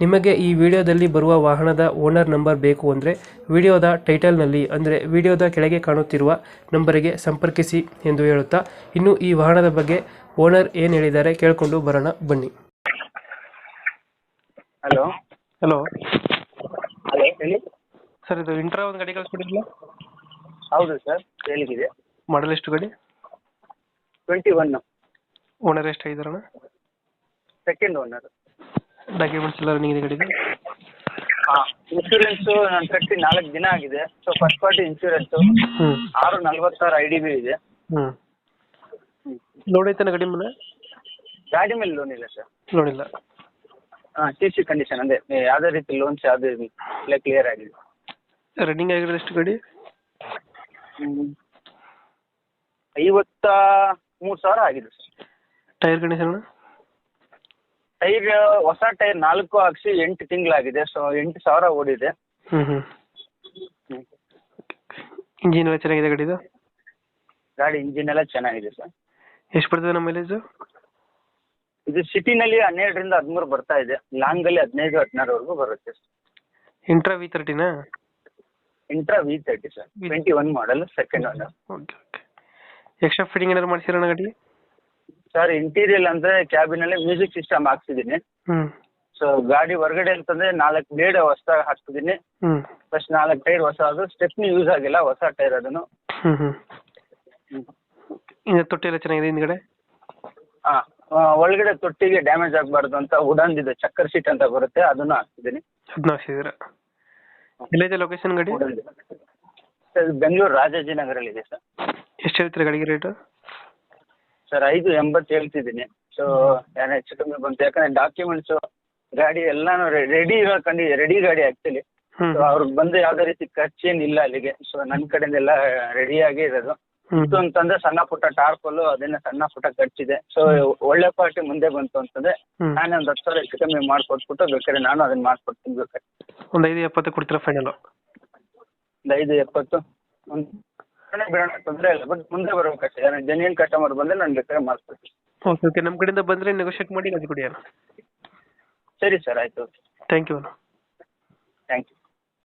ನಿಮಗೆ ಈ ವಿಡಿಯೋದಲ್ಲಿ ಬರುವ ವಾಹನದ ಓನರ್ ನಂಬರ್ ಬೇಕು ಅಂದರೆ ವಿಡಿಯೋದ ಟೈಟಲ್ನಲ್ಲಿ ಅಂದರೆ ವಿಡಿಯೋದ ಕೆಳಗೆ ಕಾಣುತ್ತಿರುವ ನಂಬರಿಗೆ ಸಂಪರ್ಕಿಸಿ ಎಂದು ಹೇಳುತ್ತಾ ಇನ್ನು ಈ ವಾಹನದ ಬಗ್ಗೆ ಓನರ್ ಏನು ಹೇಳಿದ್ದಾರೆ ಕೇಳಿಕೊಂಡು ಬರೋಣ ಬನ್ನಿ. ಹಲೋ. ಹಲೋ. ಹಲೋ ಹೇಳಿ? ಸರ್ ಇದು ಇಂಟ್ರಾ ಒಂದು ಗಾಡಿ ಕಳಿಸ್ಕೊಡಿಲ್ಲ ಹೌದು ಸರ್ ಹೇಳಿಗಿದೆ. ಮಾಡಲ್ ಎಷ್ಟು ಗಾಡಿ? Twenty one. ಓನರ್ ಎಷ್ಟು ಐದರಣ್ಣ ಸೆಕೆಂಡ್ ಓನರ್ ಡಾಕ್ಯುಮೆಂಟ್ಸ್ ಎಲ್ಲ ರನ್ನಿಂಗ್ ಇದೆ ಗಾಡಿದು? ಹಾಂ ಇನ್ಶೂರೆನ್ಸು ನಾನು ಕಟ್ಟಿ ನಾಲ್ಕು ದಿನ ಆಗಿದೆ. ಸೊ ಫಸ್ಟ್ ಪಾರ್ಟಿ ಇನ್ಶೂರೆನ್ಸು ಹ್ಞೂ ಆರು ನಲ್ವತ್ತಾರು ಐ ಡಿ ಬಿ ಇದೆ. ಹ್ಞೂ ಲೋಡ್ ಐತನ ಗಾಡಿ ಮೇಲೆ? ಗಾಡಿ ಮೇಲೆ ಲೋನ್ ಇಲ್ಲ ಸರ್ ಲೋಡಿಲ್ಲ ಹಾಂ ಟಿ ಸಿ ಕಂಡೀಷನ್ ಅಂದರೆ ಯಾವುದೇ ರೀತಿ ಲೋನ್ಸ್ ಯಾವುದೇ ಇಲ್ಲ ಕ್ಲಿಯರ್ ಆಗಿದೆ. ರನ್ನಿಂಗ್ ಆಗಿರೋದು ಎಷ್ಟು ಗಾಡಿ? ಹ್ಮ್. ಐವತ್ತ ಮೂರು ಸಾವಿರ ಆಗಿದೆ ಸರ್ ಟೈರ್ ಕಂಡೀಷನ್ ಟೈರ್ ಹೊಸ ಟೈರ್ ನಾಲ್ಕು ಹಾಕ್ಸಿ ಎಂಟು ತಿಂಗಳಾಗಿದೆ ಸೊ ಎಂಟು ಸಾವಿರ ಓಡಿದೆ. ಹ್ಞೂ ಹ್ಞೂ ಹ್ಮ್. ಇಂಜಿನ್ ಎಲ್ಲ ಚೆನ್ನಾಗಿದೆ ಗಾಡಿದು? ಗಾಡಿ ಇಂಜಿನ್ ಎಲ್ಲ ಚೆನ್ನಾಗಿದೆ ಸರ್. ಎಷ್ಟು ಬರ್ತದೆ ನಮ್ಮ ಮೈಲೇಜು ಇದು ಸಿಟಿನಲ್ಲಿ ಹನ್ನೆರಡರಿಂದ ಹದಿಮೂರು ಬರ್ತಾ ಇದೆ. ಲಾಂಗಲ್ಲಿ ಹದಿನೈದು ಹದಿನಾರವರೆಗೂ ಬರುತ್ತೆ sir. Intra V ತರ್ಟಿನಾ Intra V thirty sir twenty one model second one okay okay extra fitting ಏನಾದ್ರು ಮಾಡಿಸಿರೋಣ ಗಾಡಿ ಸರ್ ಇಂಟೀರಿಯಲ್ ಕ್ಯಾಬಿನ್ ಅಲ್ಲಿ ಮ್ಯೂಸಿಕ್ ಸಿಸ್ಟಮ್ ಹಾಕ್ಸಿದೀನಿ ಸೊ ಗಾಡಿ ಹೊರಗಡೆ ಅಂತಂದ್ರೆ ನಾಲ್ಕು ಬ್ಲೇಡ್ ಹೊಸ ಹಾಕ್ಸಿದೀನಿ ಫಸ್ಟ್ ಪ್ಲಸ್ ನಾಲ್ಕು ಟೈರ್ ಹೊಸ ಅದು ಸ್ಟೆಪ್ ಯೂಸ್ ಆಗಿಲ್ಲ ಹೊಸ ಟೈರ್ ಅದನ್ನು. ತೊಟ್ಟಿ ಎಲ್ಲ ಚೆನ್ನಾಗಿದೆ ಹಿಂದ್ಗಡೆ? ಆ ಒಳಗಡೆ ತೊಟ್ಟಿಗೆ ಡ್ಯಾಮೇಜ್ ಆಗಬಾರ್ದು ಅಂತ ಉಡಾನ್ ಇದೆ ಚಕ್ಕರ್ ಸೀಟ್ ಅಂತ ಬರುತ್ತೆ ಅದನ್ನು ಹಾಕ್ಸಿದೀನಿ ಅದನ್ನ ಹಾಕ್ಸಿದ್ದೀರ? ಎಲ್ಲೈತೆ ಲೊಕೇಶನ್ ಗಾಡಿ? ಸರ್ ಬೆಂಗಳೂರು ರಾಜಾಜಿನಗರಲ್ಲಿದೆ ಸರ್ ಎಷ್ಟು ಹೇಳ್ತೀರಾ ಗಾಡಿಗೆ ರೇಟು ಸರ್ ಐದು ಎಂಬತ್ತು ಹೇಳ್ತಿದ್ದೀನಿ. ಸೊ ನಾನು ಹೆಚ್ಚು ಕಮ್ಮಿ ಬಂತು. ಯಾಕಂದ್ರೆ ಡಾಕ್ಯುಮೆಂಟ್ಸ್ ಗಾಡಿ ಎಲ್ಲಾನು ರೆಡಿ ಇರೋ ಕಂಡಿ ರೆಡಿ ಗಾಡಿ ಆ್ಯಕ್ಚುಲಿ ಸೊ ಅವ್ರಿಗೆ ಬಂದು ಯಾವುದೇ ರೀತಿ ಖರ್ಚೇನಿಲ್ಲ ಅಲ್ಲಿಗೆ. ಸೊ ನನ್ನ ಕಡೆಯಿಂದ ಎಲ್ಲ ರೆಡಿಯಾಗಿ ಇರೋದು. ಇದು ಇತ್ತು ಅಂತಂದ್ರೆ ಸಣ್ಣ ಪುಟ್ಟ ಟಾರ್ಪಲ್ ಅದನ್ನ ಸಣ್ಣ ಪುಟ್ಟ ಖರ್ಚಿದೆ. ಸೊ ಒಳ್ಳೆ ಪಾರ್ಟಿ ಮುಂದೆ ಬಂತು ಅಂತಂದ್ರೆ ನಾನೇ ಒಂದು ಹತ್ತು ಸಾವಿರ ಹೆಚ್ಚು ಕಮ್ಮಿ ಮಾಡ್ಕೊಟ್ಬಿಟ್ಟು ಬೇಕಾದ್ರೆ ನಾನು ಅದನ್ನ ಮಾಡ್ಕೊಡ್ತೀನಿ ಬೇಕಾದ್ರೆ. ಒಂದು ಐದು ಎಪ್ಪತ್ತು ಕೊಡ್ತೀರಾ ಫೈನಲ್ ಒಂದು ಐದು ಎಪ್ಪತ್ತು. ಒಂದು ಬಿಡೋಣ ತೊಂದರೆ ಇಲ್ಲ ಬಟ್ ಮುಂದೆ ಬರ್ಬೇಕಷ್ಟೇ ಯಾರು ಜೆನ್ಯೂನ್ ಕಸ್ಟಮರ್ ಬಂದ್ರೆ ನಾನು ಬೇಕಾದ್ರೆ ಮಾಡಿಸ್ಕೊಡ್ತೀನಿ. ಓಕೆ ಓಕೆ ನಮ್ಮ ಕಡೆಯಿಂದ ಬಂದ್ರೆ ನೆಗೋಷಿಯೇಟ್ ಮಾಡಿ ಗಾಡಿ ಕೊಡಿ ಅಣ್ಣ. ಸರಿ ಸರ್ ಆಯ್ತು. ಥ್ಯಾಂಕ್ ಯು ಅಣ್ಣ. Thank you